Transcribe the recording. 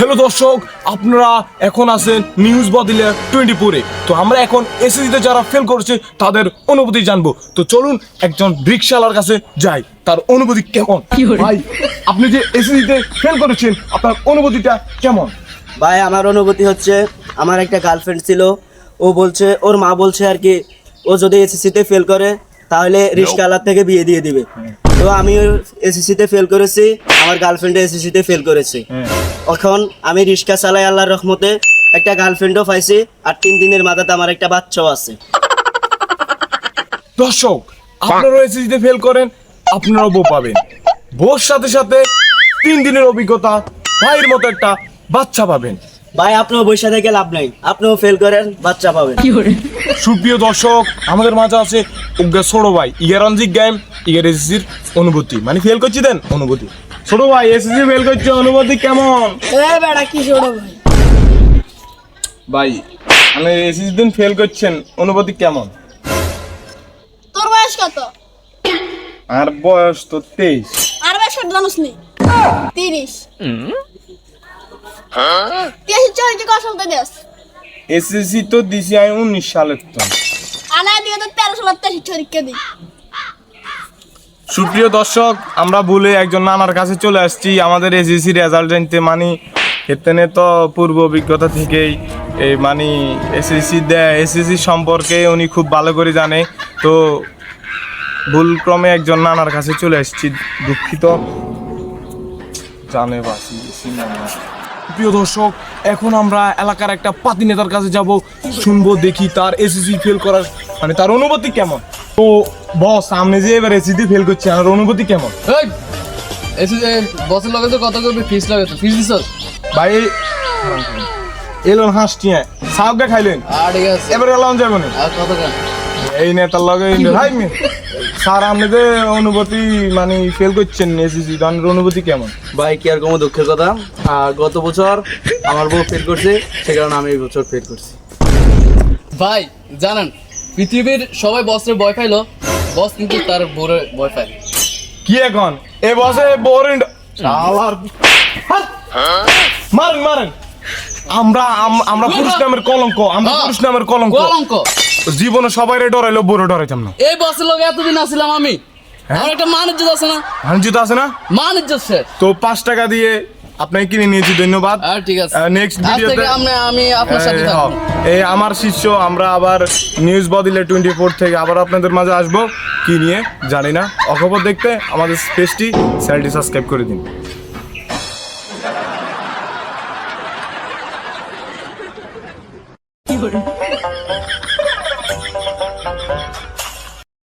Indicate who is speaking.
Speaker 1: Hello দর্শক আপনারা এখন আছেন নিউজ বদিলে টোয়েন্টি ফোরে তো আমরা এখন এসএসসিতে যারা ফেল করেছে তাদের অনুভূতি জানব। তো চলুন একজন রিক্সাওয়ালার কাছে যাই। তার অনুভূতি কেমন? ভাই আপনি যে এসএসসিতে ফেল করেছেন আপনার অনুভূতিটা কেমন?
Speaker 2: ভাই আমার অনুভূতি হচ্ছে আমার একটা গার্লফ্রেন্ড ছিল। ও বলছে ওর মা বলছে আর কি ও যদি এসএসসিতে ফেল করে তাহলে রিস্কালার থেকে বিয়ে দিয়ে দিবে। তো আমি এসএসসিতে ফেল করেছি আমার গার্লফ্রেন্ডে এসএসসিতে ফেল করেছে। এখন আমি রিক্সা চালাই আল্লাহর রহমতে একটা গার্লফ্রেন্ডও পাইছি আর তিন দিনের মাথাতে আমার একটা বাচ্চাও আছে।
Speaker 1: দর্শক আপনারাও এসএসসিতে ফেল করেন আপনারাও বউ পাবেন। বউর সাথে সাথে তিন দিনের অভিজ্ঞতা ভাইয়ের মতো একটা বাচ্চা পাবেন।
Speaker 2: ভাই আপনিও বৈশা থেকে লাভ নাই। আপনিও ফেল করেন বাচ্চা পাবেন।
Speaker 1: সুপ্রিয় দর্শক আমাদের মাঝে আছে উগ্র ছোট ভাই ইয়ারঞ্জিক গেম এসএসসির অনুভূতি। মানে ফেল করছি দেন অনুভূতি। ছোট ভাই এসএসসি ফেল করছে অনুভূতি কেমন?
Speaker 3: এ বেড়া কি ছোট ভাই?
Speaker 1: ভাই মানে এসএসসি দিন ফেল করছেন অনুভূতি কেমন?
Speaker 3: তোর বয়স কত?
Speaker 1: আর বয়স তো তেইশ।
Speaker 3: আর বয়স কত জানিস নি? তিরিশ। তিরিশ চল্লিশ কত সালতে দেশ
Speaker 1: এসএসসি তো দিছি আমি উনিশ সালের তো।
Speaker 3: আনা দিয়ে তো তেরো সালের পরীক্ষা দিই।
Speaker 1: সুপ্রিয় দর্শক আমরা ভুলে একজন নানার কাছে চলে আসছি। আমাদের এসএসসি রেজাল্ট জানতে মানে এখানে তো পূর্ব অভিজ্ঞতা থেকেই এই মানে এসএসসি দেয় এসএসসি সম্পর্কে উনি খুব ভালো করে জানে। তো ভুলক্রমে একজন নানার কাছে চলে আসছি দুঃখিত। জানে বাসি প্রিয় দর্শক এখন আমরা এলাকার একটা পাতি নেতার কাছে যাব। শুনব দেখি তার এসএসসি ফেল করার মানে তার অনুভূতি কেমন? তো বস সামনে যে এবার এসএসসি ফেল করছে আর অনুভূতি কেমন?
Speaker 4: এই এসে যে বছর লাগে তো কত করবে ফিস লাগে তো ফিস দিছ
Speaker 1: ভাই এলো হাসটি সাহকে খাইলেন।
Speaker 4: আর ঠিক আছে।
Speaker 1: এবার এলাম যাব না।
Speaker 4: আর কত
Speaker 1: এই নেতার লগে ভাই মে। স্যার আপনি যে অনুভূতি মানে ফেল করছেন এসএসসি তার অনুভূতি কেমন?
Speaker 5: ভাই কি আর কোনো দুঃখের কথা। আর গত বছর আমার বউ ফেল করছে সে কারণে আমি এই বছর ফেল করছি।
Speaker 4: ভাই জানেন পৃথিবীর সবাই বসের ভয় পাইলো বস কিন্তু তার বোরে ভয় পায়।
Speaker 1: কি এখন? এ বসে বোরিং শালার মারেন মারেন। আমরা আমরা পুরুষ নামের কলঙ্ক আমরা
Speaker 4: হ্যাঁ।
Speaker 1: পুরুষ নামের কলঙ্ক।
Speaker 4: কলঙ্ক।
Speaker 1: জীবনে সবাই ডরাইলো বড় ডরাইতাম না।
Speaker 4: এই বসের লগে এতদিন আমি। আমার একটা আছে না?
Speaker 1: আছে না?
Speaker 4: স্যার।
Speaker 1: তো পাঁচ টাকা দিয়ে আপনাকে কিনে নিয়েছি ধন্যবাদ।
Speaker 4: ঠিক আছে।
Speaker 1: নেক্সট ভিডিওতে
Speaker 4: আমি আমি আপনার সাথে থাকব।
Speaker 1: এই আমার শিষ্য আমরা আবার নিউজ বদিলে টোয়েন্টি ফোর থেকে আবার আপনাদের মাঝে আসব। কি নিয়ে? জানি না। অখবর দেখতে আমাদের পেজটি চ্যানেলটি সাবস্ক্রাইব করে দিন। 夫人。